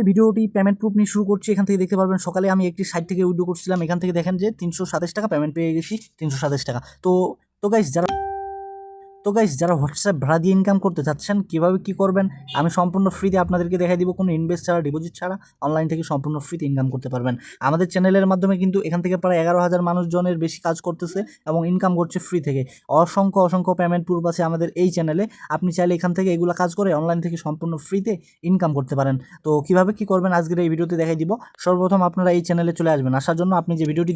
এই ভিডিওটি payment proof নিয়ে শুরু করছি, এখান থেকে দেখতে পারবেন সকালে আমি একটি সাইট থেকে উইডো করছিলাম, এখান থেকে দেখেন যে তিনশো সাতাশ টাকা পেমেন্ট পেয়ে গেছি, তিনশো সাতাশ টাকা। তো তো গাইস যারা তো গাইস যারা হোয়াটসঅ্যাপ ভাড়া দিয়ে ইনকাম করতে চাচ্ছেন, কীভাবে কী করবেন? আমি সম্পূর্ণ ফ্রিতে আপনাদেরকে দেখাই দিব, কোনো ইনভেস্ট ছাড়া ডিপোজিট ছাড়া অনলাইন থেকে সম্পূর্ণ ফ্রিতে ইনকাম করতে পারবেন। আমাদের চ্যানেলের মাধ্যমে কিন্তু এখান থেকে প্রায় এগারো হাজার মানুষজনের বেশি কাজ করতেছে এবং ইনকাম করছে ফ্রি থেকে। অসংখ্য অসংখ্য পেমেন্ট প্রুফ আছে আমাদের এই চ্যানেলে আপনি চাইলে এখান থেকে এগুলো কাজ করে অনলাইন থেকে সম্পূর্ণ ফ্রিতে ইনকাম করতে পারেন। তো কীভাবে কী করবেন? আজকের এই ভিডিওতে দেখাই দিব। সর্বপ্রথম আপনারা এই চ্যানেলে চলে আসবেন। আসার জন্য আপনি যে ভিডিওটি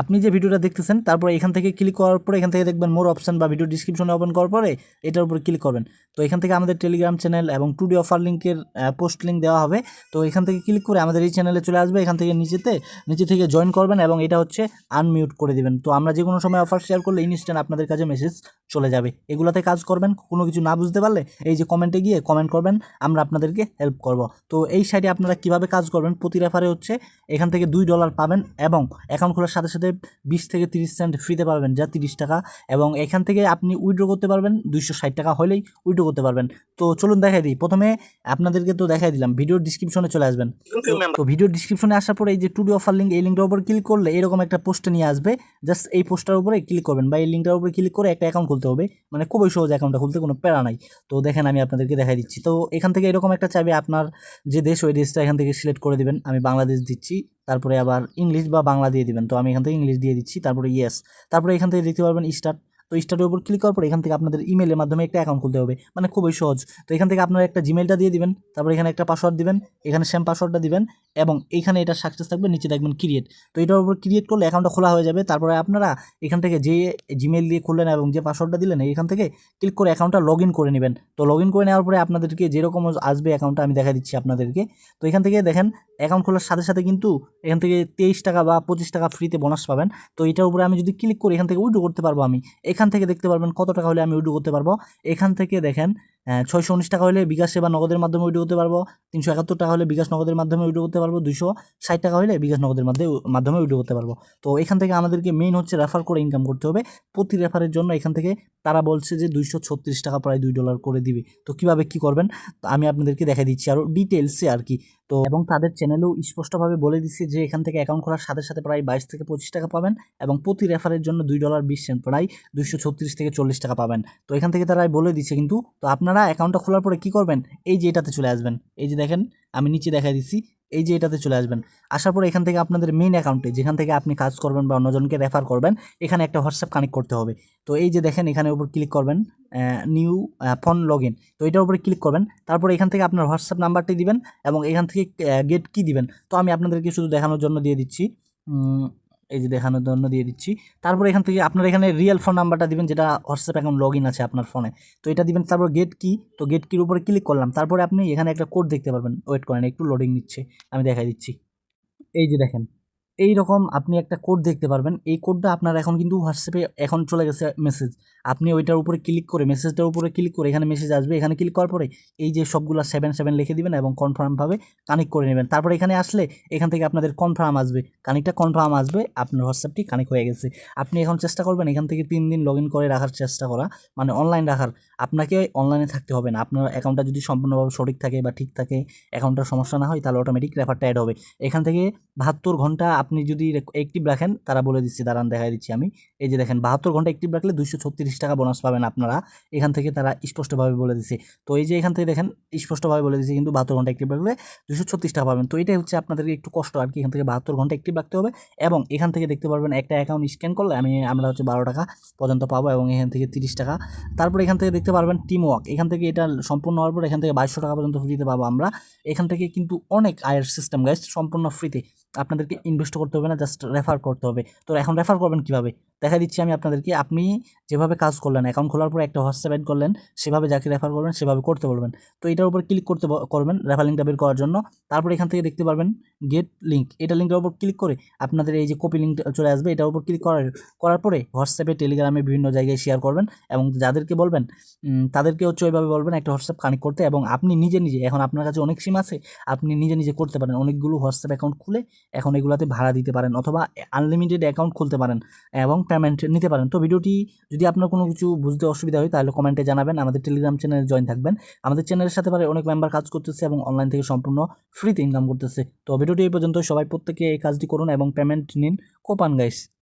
আপনি যে ভিডিওটা দেখতেছেন, তারপরে এখান থেকে ক্লিক করার পরে এখান থেকে দেখবেন মোর অপশন বা ভিডিও ডিসক্রিপশনে ওপেন করার পরে এটার উপরে ক্লিক করবেন। তো এখান থেকে আমাদের টেলিগ্রাম চ্যানেল এবং টুডে অফার লিঙ্কের পোস্ট লিঙ্ক দেওয়া হবে। তো এখান থেকে ক্লিক করে আমাদের এই চ্যানেলে চলে আসবে। এখান থেকে নিচেতে, নিচে থেকে জয়েন করবেন এবং এটা হচ্ছে আনমিউট করে দেবেন। তো আমরা যে কোনো সময় অফার শেয়ার করলে ইনস্ট্যান্ট আপনাদের কাছে মেসেজ চলে যাবে। এগুলোতে কাজ করবেন, কোনো কিছু না বুঝতে পারলে এই যে কমেন্টে গিয়ে কমেন্ট করবেন, আমরা আপনাদেরকে হেল্প করব। তো এই সাইটে আপনারা কীভাবে কাজ করবেন, প্রতি রেফারে হচ্ছে এখান থেকে দুই ডলার পাবেন এবং অ্যাকাউন্ট খোলার সাথে সাথে বিশ থেকে তিরিশ সেন্ট ফ্রিতে পাবেন যা তিরিশ টাকা। এবং এখান থেকে আপনি উইড্রো করতে পারবেন দুইশো ষাট টাকা হলেই উইড্রো করতে পারবেন। তো চলুন দেখাই দিই। প্রথমে আপনাদেরকে তো দেখাই দিলাম ভিডিওর ডিসক্রিপশনে চলে আসবেন। তো ভিডিও ডিসক্রিপশনে আসার পরে এই যে টুডে অফার লিঙ্ক এই লিঙ্কটার উপর ক্লিক করলে এরকম একটা পোস্টে নিয়ে আসবে। জাস্ট এই পোস্টার উপরে ক্লিক করবেন বা এই লিঙ্কটার উপরে ক্লিক করে একটা অ্যাকাউন্ট খুলতে হবে। মানে খুবই সহজ অ্যাকাউন্টটা খুলতে কোনো প্যারা নাই। তো দেখেন আমি আপনাদেরকে দেখাই দিচ্ছি। তো এখান থেকে এরকম একটা চাইবে আপনার যে দেশ ওই দেশটা এখান থেকে সিলেক্ট করে দেবেন। আমি বাংলাদেশ দিচ্ছি। তারপরে আবার ইংলিশ বা বাংলা দিয়ে দিবেন। তো আমি এখান থেকে ইংলিশ দিয়ে দিচ্ছি, তারপরে ইয়েস তারপরে এখান থেকে দেখতে পারবেন স্টার্ট তো স্টার্টের উপর ক্লিক করার পর এখান থেকে আপনাদের ইমেলের মাধ্যমে একটা অ্যাকাউন্ট খুলতে হবে মানে খুবই সহজ। তো এখান থেকে আপনারা একটা জিমেলটা দিয়ে দিবেন, তারপরে এখানে একটা পাসওয়ার্ড দিবেন, এখানে সেম পাসওয়ার্ডটা দিবেন এবং এখানে এটা সাকসেস থাকবে, নিচে দেখবেন ক্রিয়েট তো এটার উপর ক্রিয়েট করলে অ্যাকাউন্টটা খোলা হয়ে যাবে। তারপরে আপনারা এখান থেকে যে জিমেল দিয়ে খুললেন এবং যে পাসওয়ার্ডটা দিলেন এখান থেকে ক্লিক করে অ্যাকাউন্টটা লগ ইন করে নেবেন। তো লগ ইন করে নেওয়ার পরে আপনাদেরকে যেরকম আসবে অ্যাকাউন্টটা আমি দেখা দিচ্ছি আপনাদেরকে। তো এখান থেকে দেখেন অ্যাকাউন্ট খোলার সাথে সাথে কিন্তু এখান থেকে তেইশ টাকা বা পঁচিশ টাকা ফ্রিতে বোনাস পাবেন। তো এটার উপরে আমি যদি ক্লিক করি এখান থেকে উইড্রো করতে পারব আমি, এখান থেকে দেখতে পারবেন কত টাকা হলে আমি উইড্রো করতে পারব। এখান থেকে দেখেন ছয়শো উনিশ টাকা হলে বিকাশে বা নগদের মাধ্যমে উইড্রো করতে পারব। তিনশো একাত্তর টাকা হলে বিকাশ নগদের মাধ্যমে উইড্রো করতে পারব। দুশো ষাট টাকা হলে বিকাশ নগদের মাধ্যমে মাধ্যমে উইড্রো করতে পারব। তো এখান থেকে আমাদেরকে মেইন হচ্ছে রেফার করে ইনকাম করতে হবে। প্রতি রেফারের জন্য এখান থেকে তারা বলছে যে দুইশো ছত্রিশ টাকা প্রায় দুই ডলার করে দিবে। তো কীভাবে কী করবেন? আমি আপনাদেরকে দেখা দিচ্ছি। আরও ডিটেলসে আর কি। তো এবং তাদের চ্যানেলেও স্পষ্টভাবে বলে দিচ্ছে যে এখান থেকে অ্যাকাউন্ট খোলার সাথে সাথে প্রায় বাইশ থেকে পঁচিশ টাকা পাবেন এবং প্রতি রেফারের জন্য দুই ডলার বিশ সেন্ট প্রায় দুইশো ছত্রিশ থেকে চল্লিশ টাকা পাবেন। তো এখান থেকে তারা বলে দিচ্ছে কিন্তু, তো আপনারা অ্যাকাউন্টটা খোলার পরে কী করবেন? এই যে এটাতে চলে আসবেন। এই যে দেখেন, আমি নিচে দেখা দিচ্ছি এই যে এটাতে চলে আসবেন, আসার পর এখান থেকে আপনাদের মেইন অ্যাকাউন্টে যেখান থেকে আপনি কাজ করবেন বা অন্যজনকে রেফার করবেন, এখানে একটা হোয়াটসঅ্যাপ কানেক্ট করতে হবে। তো এই যে দেখেন এখানে উপর ক্লিক করবেন নিউ ফোন লগ ইন তো এটার উপরে ক্লিক করবেন, তারপরে এখান থেকে আপনার হোয়াটসঅ্যাপ নাম্বারটি দিবেন এবং এখান থেকে গেট কি দিবেন, তো আমি আপনাদেরকে শুধু দেখানোর জন্য দিয়ে দিচ্ছি। এই যে দেখানোর জন্য দিয়ে দিচ্ছি। তারপর এখান থেকে আপনার এখানে রিয়েল ফোন নাম্বারটা দিবেন, যেটা হোয়াটসঅ্যাপ এখন লগ ইন আছে আপনার ফোনে তো এটা দিবেন, তারপর গেট কি তো গেট কির উপরে ক্লিক করলাম। তারপরে আপনি এখানে একটা কোড দেখতে পারবেন। ওয়েট করেন, একটু লোডিং নিচ্ছে, আমি দেখাই দিচ্ছি। এই যে দেখেন। এই রকম আপনি একটা কোড দেখতে পারবেন। এই কোডটা আপনার এখন কিন্তু হোয়াটসঅ্যাপে এখন চলে গেছে মেসেজ আপনি ওইটার উপরে ক্লিক করে মেসেজটার উপরে ক্লিক করে এখানে মেসেজ আসবে। এখানে ক্লিক করার পরে এই যে সবগুলো সেভেন সেভেন লিখে দিবেন এবং কনফার্মভাবে কানেক্ট করে নেবেন। তারপরে এখানে আসলে এখান থেকে আপনাদের কনফার্ম আসবে। কানেক্টটা কনফার্ম আসবে, আপনার হোয়াটসঅ্যাপটি কানেক্ট হয়ে গেছে। আপনি এখন চেষ্টা করবেন এখান থেকে তিন দিন লগ করে রাখার চেষ্টা করা মানে অনলাইন রাখার। আপনাকে অনলাইনে থাকতে হবে না। আপনার অ্যাকাউন্টটা যদি সম্পূর্ণভাবে সঠিক থাকে বা ঠিক থাকে অ্যাকাউন্টটার সমস্যা না হয়, তাহলে অটোমেটিক রেফারটা অ্যাড হবে। এখান থেকে বাহাত্তর ঘণ্টা আপনি যদি অ্যাক্টিভ রাখেন, তারা বলে দিচ্ছি, দাঁড়ান, দেখাই দিচ্ছি আমি। এই যে দেখেন, বাহাত্তর ঘণ্টা অ্যাক্টিভ রাখলে দুশো ছত্রিশ টাকা বোনাস পাবেন আপনারা। এখান থেকে তারা স্পষ্টভাবে বলে দিচ্ছে। তো এই যে এখান থেকে দেখেন, স্পষ্টভাবে বলে দিচ্ছে কিন্তু বাহাত্তর ঘণ্টা অ্যাক্টিভ রাখলে দুশো ছত্রিশ টাকা পাবেন। তো এটাই হচ্ছে আপনাদেরকে একটু কষ্ট, আর কি, এখান থেকে বাহাত্তর ঘণ্টা অ্যাক্টিভ রাখতে হবে এবং এখান থেকে দেখতে পারবেন একটা অ্যাকাউন্ট স্ক্যান করলে আমি, আমরা হচ্ছে বারো টাকা পর্যন্ত পাবো এবং এখান থেকে তিরিশ টাকা। তারপরে এখান থেকে দেখতে পারবেন টিম ওয়ার্ক এখান থেকে এটা সম্পূর্ণ হওয়ার পর এখান থেকে বাইশশো টাকা পর্যন্ত ফ্রিতে পাবো আমরা। এখান থেকে কিন্তু অনেক আয়ের সিস্টেম গাইজ সম্পূর্ণ ফ্রিতে আপনাদেরকে ইনভেস্ট করতে হবে না জাস্ট রেফার করতে হবে। তো এখন রেফার করবেন কীভাবে? দেখা দিচ্ছি আমি আপনাদেরকে। আপনি যেভাবে কাজ করলেন অ্যাকাউন্ট খোলার পর একটা হোয়াটসঅ্যাপ অ্যাড করলেন, সেভাবে যাকে রেফার করবেন, সেভাবে করতে বলবেন তো এটার উপর ক্লিক করতে করবেন রেফার লিঙ্কটা বের করার জন্য। তারপর এখান থেকে দেখতে পারবেন গেট লিঙ্ক এটা লিঙ্কের উপর ক্লিক করে আপনাদের এই যে কপি লিঙ্ক চলে আসবে, এটার উপর ক্লিক করার করার পরে হোয়াটসঅ্যাপে টেলিগ্রামে বিভিন্ন জায়গায় শেয়ার করবেন এবং যাদেরকে বলবেন তাদেরকে হচ্ছে ওইভাবে বলবেন একটা হোয়াটসঅ্যাপ কানেক্ট করতে এবং আপনি নিজে নিজে, এখন আপনার কাছে অনেক সিম আছে, আপনি নিজে নিজে করতে পারেন। অনেকগুলো হোয়াটসঅ্যাপ অ্যাকাউন্ট খুলে এখন এগুলাতে ভাড়া দিতে পারেন অথবা আনলিমিটেড অ্যাকাউন্ট খুলতে পারেন এবং পেমেন্ট নিতে পারেন। তো ভিডিওটি যদি আপনার কোনো কিছু বুঝতে অসুবিধা হয়, তাহলে কমেন্টে জানাবেন। আমাদের টেলিগ্রাম চ্যানেলে জয়েন থাকবেন। আমাদের চ্যানেলের সাথে পারে অনেক মেম্বার কাজ করতেছে এবং অনলাইন থেকে সম্পূর্ণ ফ্রিতে ইনকাম করতেছে। তো ভিডিওটি এই পর্যন্ত সবাই প্রত্যেকে এই কাজটি করুন এবং পেমেন্ট নিন। কোপান গাইস